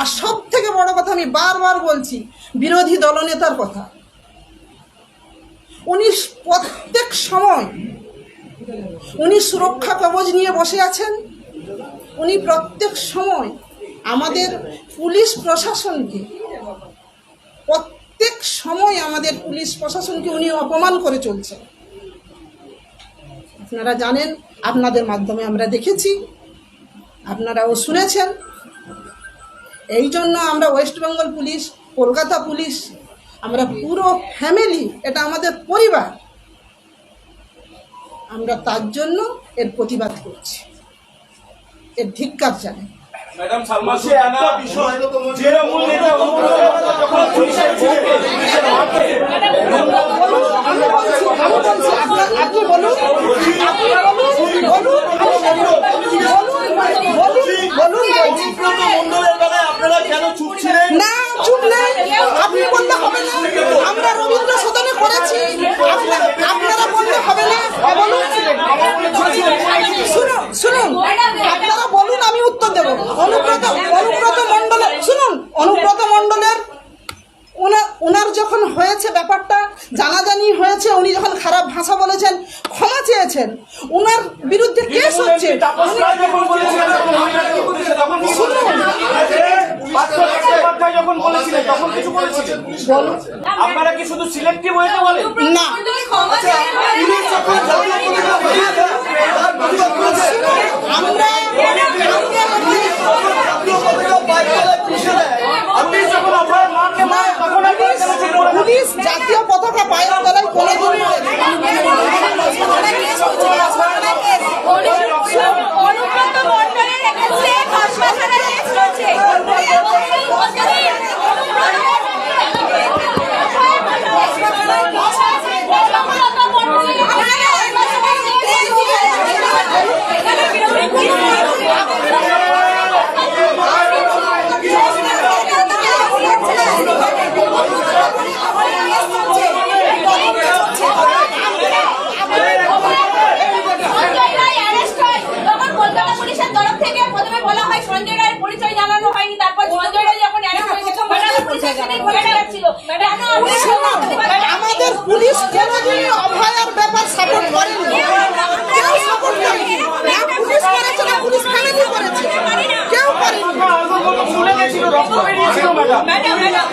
আর সব থেকে বড় কথা আমি বারবার বলছি, বিরোধী দলনেতার কথা। উনি প্রত্যেক সময় উনি সুরক্ষা কবচ নিয়ে বসে আছেন। উনি প্রত্যেক সময় আমাদের পুলিশ প্রশাসনকে, প্রত্যেক সময় আমাদের পুলিশ প্রশাসনকে উনি অপমান করে চলছেন। আপনারা জানেন, আপনাদের মাধ্যমে আমরা দেখেছি, আপনারাও শুনেছেন। এই জন্য আমরা West Bengal police Kolkata police আমরা পুরো ফ্যামিলি এটা আমাদের পরিবার আমরা তার জন্য এর প্রতিবাদ করছি এর ধিক্কার জানাই ম্যাডাম তৃণমূল নেতা যখন পুলিশের বলছি আমি বলছি আপনি- বলুন আপনি বলুন বলুন বলছি মন্ডলের বেলায় আপনারা কেন চুপ ছিলেন না চুপ নেই আপনি বললে হবে না আমরা রবীন্দ্র সদনে করেছি আপনা- আপনারা বললে হবে না বলুন শুনুন শুনুন আপনারা বলুন আমি উত্তর দেব অনুব্রত অনুব্রত মণ্ডলের শুনুন অনুব্রত মণ্ডলের ওনার ওনার যখন হয়েছে ব্যাপারটা জানাজানি হয়েছে উনি যখন খারাপ ভাষা বলেছেন ক্ষমা চেয়েছেন ওনার বিরুদ্ধে কেস হচ্ছে। তাপস রায় যখন বলেছিলেন তখন আপনারা কি শুধু সিলেক্টিভ হয়েছে বলেন? না। থাকেন? পুলিশ জাতীয় পতাকা পায়ের তলায় কোনোদিন অনুব্রত মণ্ডলের এগেন্সে হাসপাতালে কেস চলছে সঞ্জয় রায় অ্যারেস্ট হয় তখন কলকাতা পুলিশের তরফ থেকে প্রথমে বলা হয় সঞ্জয় রায়ের পরিচয় জানানো হয়নি তারপর সঞ্জয় রায় যখন অ্যারেস্ট হয়েছে কলকাতা পুলিশের সেদিন ঘটে যাচ্ছিল কেন আপনারা আমাদের পুলিশ কোনোদিনই অভয়ার ব্যাপার সাপোর্ট করেনি কেউ সাপোর্ট করেনি না পুলিশ করেছে না পুলিশ ফ্যামিলি করেছে কেউ করেনি রক্ত বেরিয়েছিল ম্যাডাম ম্যাডাম ম্যাডাম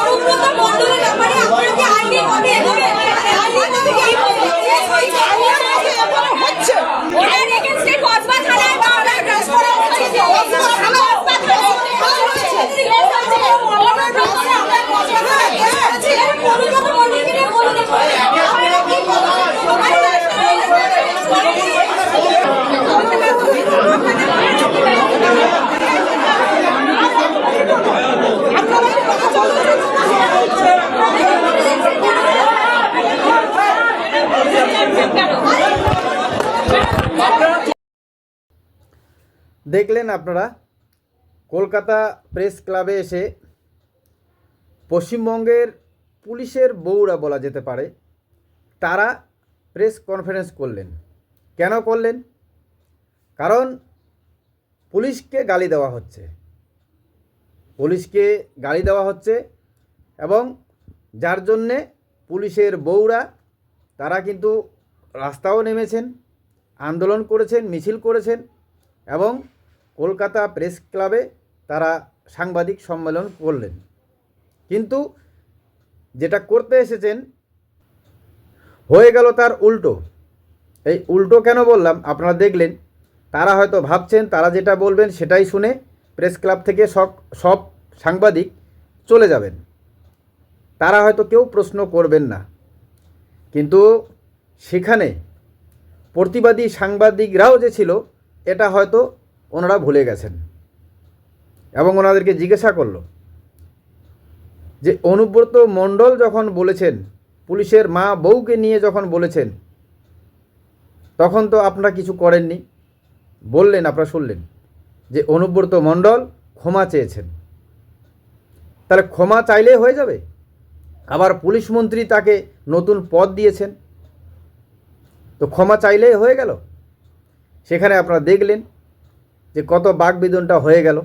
অনুব্রত মণ্ডলের ব্যাপারে আপনারা কি আইনি কপি দেবেন আইনি কপি কি হচ্ছে ওনার এগেন্সটে কসবা থানায় মামলা কেস করা হচ্ছে কসবা থানা কসবা থানায় কেস হচ্ছে ওনার বিরুদ্ধে আমরা কসবা থানায় কেস করেছি অনুব্রত মণ্ডলকে নিয়ে বলে দেখুন আপনারা কি দেখলেন আপনারা, কলকাতা প্রেস ক্লাবে এসে পশ্চিমবঙ্গের পুলিশের বউরা বলা যেতে পারে, তারা প্রেস কনফারেন্স করলেন। কেন করলেন? কারণ পুলিশকে গালি দেওয়া হচ্ছে। পুলিশকে গালি দেওয়া হচ্ছে এবং যার জন্যে পুলিশের বউরা, তারা কিন্তু রাস্তাও নেমেছেন, আন্দোলন করেছেন, মিছিল করেছেন এবং কলকাতা প্রেস ক্লাবে তারা সাংবাদিক সম্মেলন করলেন। কিন্তু যেটা করতে এসেছেন, হয়ে গেল তার উল্টো। এই উল্টো কেন বললাম? আপনারা দেখলেন, তারা হয়তো ভাবছেন, তারা যেটা বলবেন সেটাই শুনে প্রেস ক্লাব থেকে সব সব সাংবাদিক চলে যাবেন। তারা হয়তো কেউ প্রশ্ন করবেন না। কিন্তু সেখানে প্রতিবাদী সাংবাদিকরাও যে ছিল, এটা হয়তো ওনারা ভুলে গেছেন। এবং ওনাদেরকে জিজ্ঞাসা করল যে, অনুব্রত মণ্ডল যখন বলেছেন, পুলিশের মা বউকে নিয়ে যখন বলেছেন, তখন তো আপনারা কিছু করেননি। বললেন, আপনারা শুনলেন যে, অনুব্রত মণ্ডল ক্ষমা চেয়েছেন। তাহলে ক্ষমা চাইলে হয়ে যাবে। আবার পুলিশ মন্ত্রী তাকে নতুন পদ দিয়েছেন। তো ক্ষমা চাইলেই হয়ে গেল। সেখানে আপনারা দেখলেন যে কত বাকবিদনটা হয়ে গেল।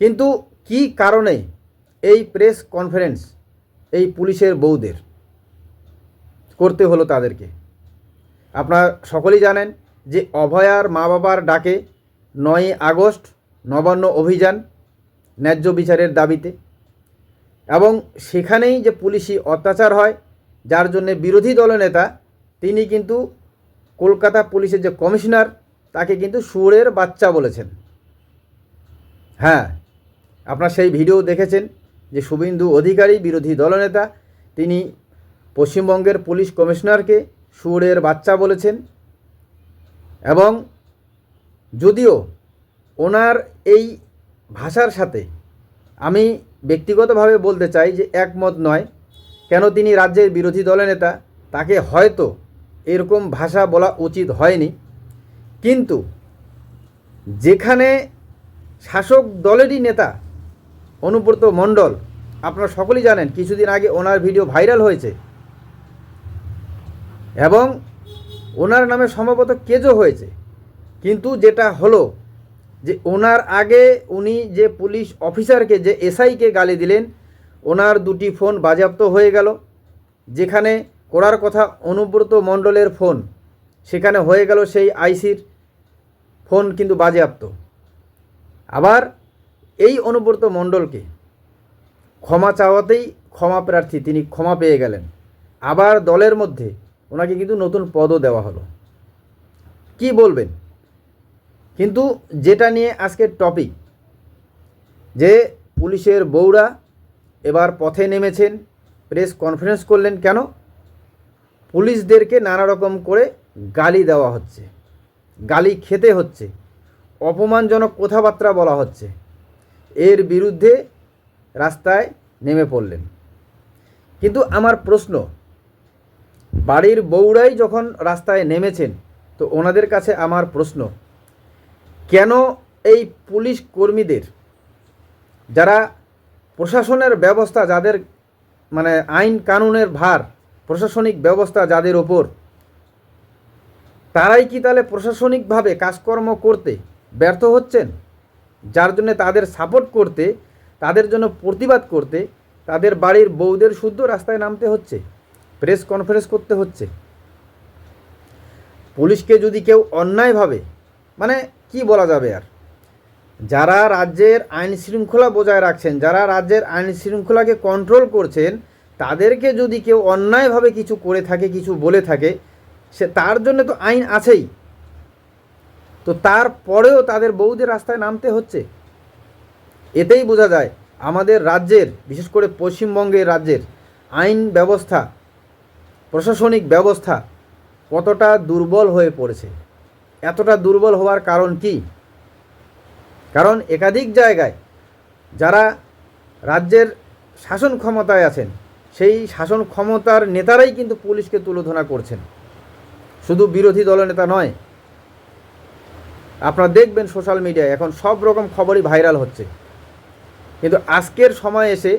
কিন্তু কি কারণে এই প্রেস কনফারেন্স এই পুলিশের বউদের করতে হলো তাদেরকে? আপনারা সকলেই জানেন যে অভয়ার মা বাবার ডাকে নয়ই আগস্ট নবান্ন অভিযান ন্যায্য বিচারের দাবিতে। এবং সেখানেই যে পুলিশি অত্যাচার হয়, যার জন্যে বিরোধী দলনেতা তিনি কিন্তু কলকাতা পুলিশের যে কমিশনার, তাকে কিন্তু সুরের বাচ্চা বলেছেন। হ্যাঁ আপনার সেই ভিডিও দেখেছেন যে শুভেন্দু অধিকারী, বিরোধী দলনেতা, তিনি পশ্চিমবঙ্গের পুলিশ কমিশনারকে সুরের বাচ্চা বলেছেন এবং যদিও ওনার এই ভাষার সাথে আমি ব্যক্তিগতভাবে বলতে চাই যে একমত নয়, কেন তিনি রাজ্যের বিরোধী দলনেতা, তাকে হয়তো এরকম ভাষা বলা উচিত হয়নি। কিন্তু যেখানে শাসক দলেরই নেতা অনুব্রত মণ্ডল, আপনারা সকলেই জানেন, কিছুদিন আগে ওনার ভিডিও ভাইরাল হয়েছে। এবং ওনার নামে সম্ভবত কেজও হয়েছে। কিন্তু যেটা হলো যে ওনার আগে উনি যে পুলিশ অফিসারকে, যে এসআইকে গালি দিলেন, ওনার দুটি ফোন বাজেয়াপ্ত হয়ে গেল। যেখানে করার কথা অনুব্রত মণ্ডলের ফোন। সেখানে হয়ে গেল সেই আইসির ফোন কিন্তু বাজেয়াপ্ত। আবার এই অনুব্রত মণ্ডলকে ক্ষমা চাওয়াতেই ক্ষমা প্রার্থী তিনি ক্ষমা পেয়ে গেলেন। আবার দলের মধ্যে ওনাকে কিন্তু নতুন পদও দেওয়া হলো। কি বলবেন? কিন্তু যেটা নিয়ে আজকের টপিক, যে পুলিশের বউরা এবার পথে নেমেছেন, প্রেস কনফারেন্স করলেন কেন? পুলিশদেরকে নানা রকম করে গালি দেওয়া হচ্ছে। গালি খেতে হচ্ছে। অপমানজনক কথাবার্তা বলা হচ্ছে। এর বিরুদ্ধে রাস্তায় নেমে পড়লেন। কিন্তু আমার প্রশ্ন, বাড়ির বউরাই যখন রাস্তায় নেমেছেন, তো ওনাদের কাছে আমার প্রশ্ন, কেন এই পুলিশ কর্মীদের, যারা প্রশাসনের ব্যবস্থা, যাদের মানে আইন কানুনের ভার প্রশাসনিক ব্যবস্থা যাদের ওপর, তারাই কি তাহলে প্রশাসনিকভাবে কাজকর্ম করতে ব্যর্থ হচ্ছেন? যার জন্য তাদের সাপোর্ট করতে, তাদের জন্য প্রতিবাদ করতে, তাদের বাড়ির বউদের শুদ্ধ রাস্তায় নামতে হচ্ছে প্রেস কনফারেন্স করতে হচ্ছে। পুলিশকে যদি কেউ অন্যায়ভাবে মানে কি বলা যাবে আর? যারা রাজ্যের আইন শৃঙ্খলা বজায় রাখছেন, যারা রাজ্যের আইন শৃঙ্খলাকে কন্ট্রোল করছেন তাদেরকে যদি কেউ অন্যায়ভাবে কিছু করে থাকে, কিছু বলে থাকে, সে তার জন্য তো আইন আছেই। তো তারপরেও তাদের বউদের রাস্তায় নামতে হচ্ছে। এতেই বোঝা যায়, আমাদের রাজ্যের, বিশেষ করে পশ্চিমবঙ্গের রাজ্যের আইন ব্যবস্থা, প্রশাসনিক ব্যবস্থা কতটা দুর্বল হয়ে পড়েছে। এতটা দুর্বল হওয়ার কারণ কি? কারণ একাধিক জায়গায় যারা রাজ্যের শাসন ক্ষমতায় আছেন সেই শাসন ক্ষমতার নেতারাই কিন্তু পুলিশকে তুলোধনা করছেন। শুধু বিরোধী দলনেতা নয়, আপনারা দেখবেন সোশ্যাল মিডিয়ায় এখন সব রকম খবরই ভাইরাল হচ্ছে। কিন্তু আজকের সময় এসে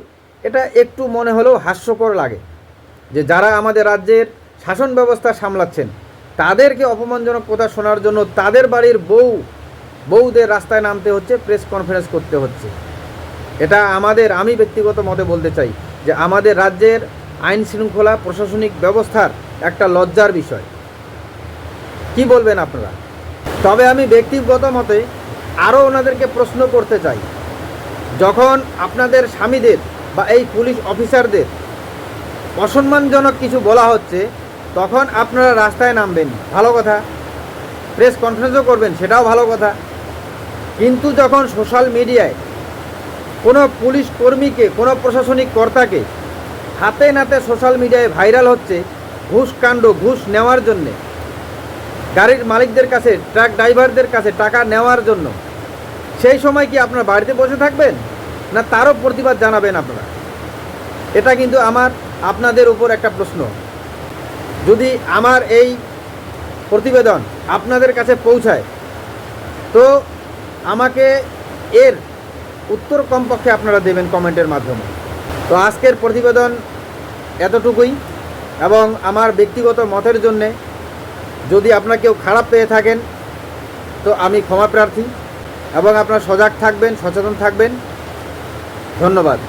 এটা একটু মনে হলেও হাস্যকর লাগে যে যারা আমাদের রাজ্যের শাসন ব্যবস্থা সামলাচ্ছেন, তাদেরকে অপমানজনক কথা শোনার জন্য তাদের বাড়ির বউ, বউদের রাস্তায় নামতে হচ্ছে প্রেস কনফারেন্স করতে হচ্ছে। এটা আমাদের, আমি ব্যক্তিগত মতে বলতে চাই যে আমাদের রাজ্যের আইন শৃঙ্খলা প্রশাসনিক ব্যবস্থার একটা লজ্জার বিষয়। কি বলবেন আপনারা? তবে আমি ব্যক্তিগত মতে আরও ওনাদেরকে প্রশ্ন করতে চাই। যখন আপনাদের স্বামীদের বা এই পুলিশ অফিসারদের অসম্মানজনক কিছু বলা হচ্ছে, তখন আপনারা রাস্তায় নামবেন। ভালো কথা। প্রেস কনফারেন্সও করবেন, সেটাও ভালো কথা। কিন্তু যখন সোশ্যাল মিডিয়ায় কোনো পুলিশ কর্মীকে, কোনো প্রশাসনিক কর্তাকে হাতে নাতে সোশ্যাল মিডিয়ায় ভাইরাল হচ্ছে ঘুষ কাণ্ড, ঘুষ নেওয়ার জন্যে। গাড়ির মালিকদের কাছে, ট্রাক ড্রাইভারদের কাছে টাকা নেওয়ার জন্য। সেই সময় কি আপনার বাড়িতে বসে থাকবেন? না তারও প্রতিবাদ জানাবেন আপনারা? এটা কিন্তু আমার, আপনাদের উপর একটা প্রশ্ন। যদি আমার এই প্রতিবেদন আপনাদের কাছে পৌঁছায়, তো আমাকে এর উত্তর কমপক্ষে আপনারা দেবেন কমেন্টের মাধ্যমে। তো আজকের প্রতিবেদন এতটুকুই এবং আমার ব্যক্তিগত মতের জন্যে যদি আপনার কেউ খারাপ পেয়ে থাকেন, তো আমি ক্ষমা প্রার্থী এবং আপনারা সজাগ থাকবেন, সচেতন থাকবেন। ধন্যবাদ।